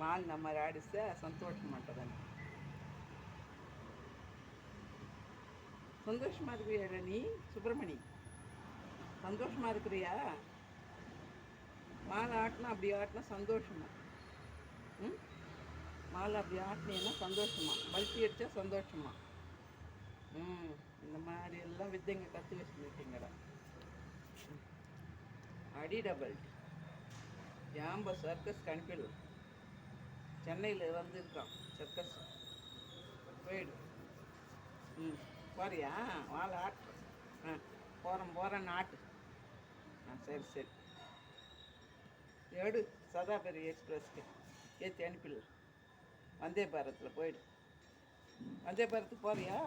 వాళ్ళు నా మరి ఆడిస్తే సంతోషం ఉంటుందని சந்தோஷமா இருக்கிறியாடா நீ சுப்பிரமணி சந்தோஷமா இருக்கிறியா மாலை ஆட்டினா அப்படி ஆட்டினா சந்தோஷமா ம் மாலை அப்படி ஆட்டினீங்கன்னா சந்தோஷமா பல்ட்டி அடித்தா சந்தோஷமா ம் இந்த மாதிரி எல்லாம் வித்தைங்க கற்று வச்சுருக்கீங்கடா அடிடா பெல்ட் ஜாம்ப சர்க்கஸ் கணிப்பில் சென்னையில் வந்திருக்கான். சர்க்கஸ். போயிடு. ம் போறியா? வாழை ஆட்டு. ஆ போகிறேன் போகிறேன் நாட்டு ஆ சரி சரி. எடு சதாபரி எக்ஸ்பிரஸ்க்கு. ஏற்றி அனுப்பிடல வந்தே பாரத்தில் போயிடு. வந்தே பாரத்துக்கு போறியா?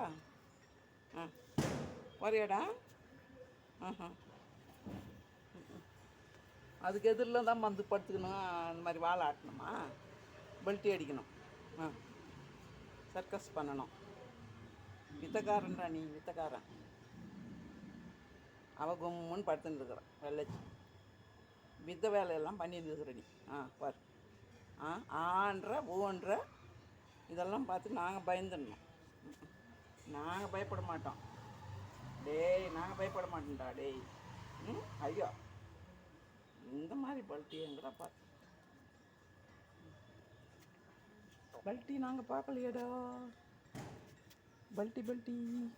ஆ போறியாடா? ஆஹா. அதுக்கு எதிரில் தான் வந்து படுத்துக்கணும். அந்த மாதிரி வாழை ஆட்டணுமா? பெல்ட்டி அடிக்கணும். ஆ. சர்க்கஸ் பண்ணணும். வித்தக்காரன்றா நீ வித்தக்காரன். அவள் கும்முன்னு படுத்துன்னு இருக்கிறான் வெள்ளச்சி. வித்த வேலையெல்லாம் பண்ணிட்டு இருக்கிற நீ. ஆ பார். ஆ ஆன்ற ஊன்ற இதெல்லாம் பார்த்து நாங்கள் பயந்துடணும். நாங்கள் பயப்பட மாட்டோம். டேய் நாங்கள் பயப்பட மாட்டோம்டா டேய். ம் ஐயோ. இந்த மாதிரி பல்ட்டி எங்கடா பார்த்து? பல்ட்டி நாங்கள் பார்க்கலையேடா. பல்ட்டி பல்ட்டி.